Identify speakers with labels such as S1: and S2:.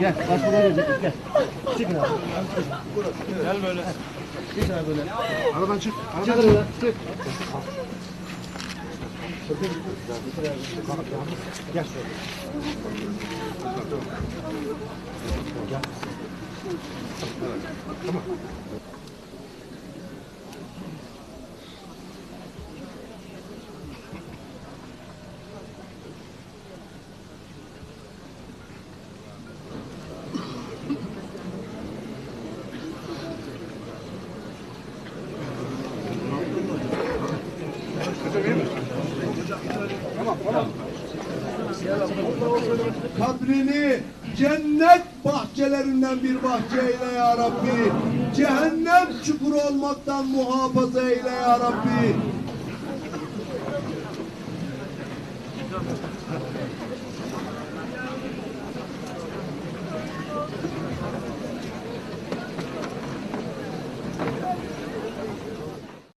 S1: Gel, bak buraya gel. Gel. Çıkın abi. Gel böyle. Çık abi böyle.
S2: Aradan çık.
S1: Çık aradan. Çık. Gel Tamam.
S3: Kabrini cennet bahçelerinden bir bahçe eyle ya Rabbi. Cehennem çukuru olmaktan muhafaza eyle ya Rabbi.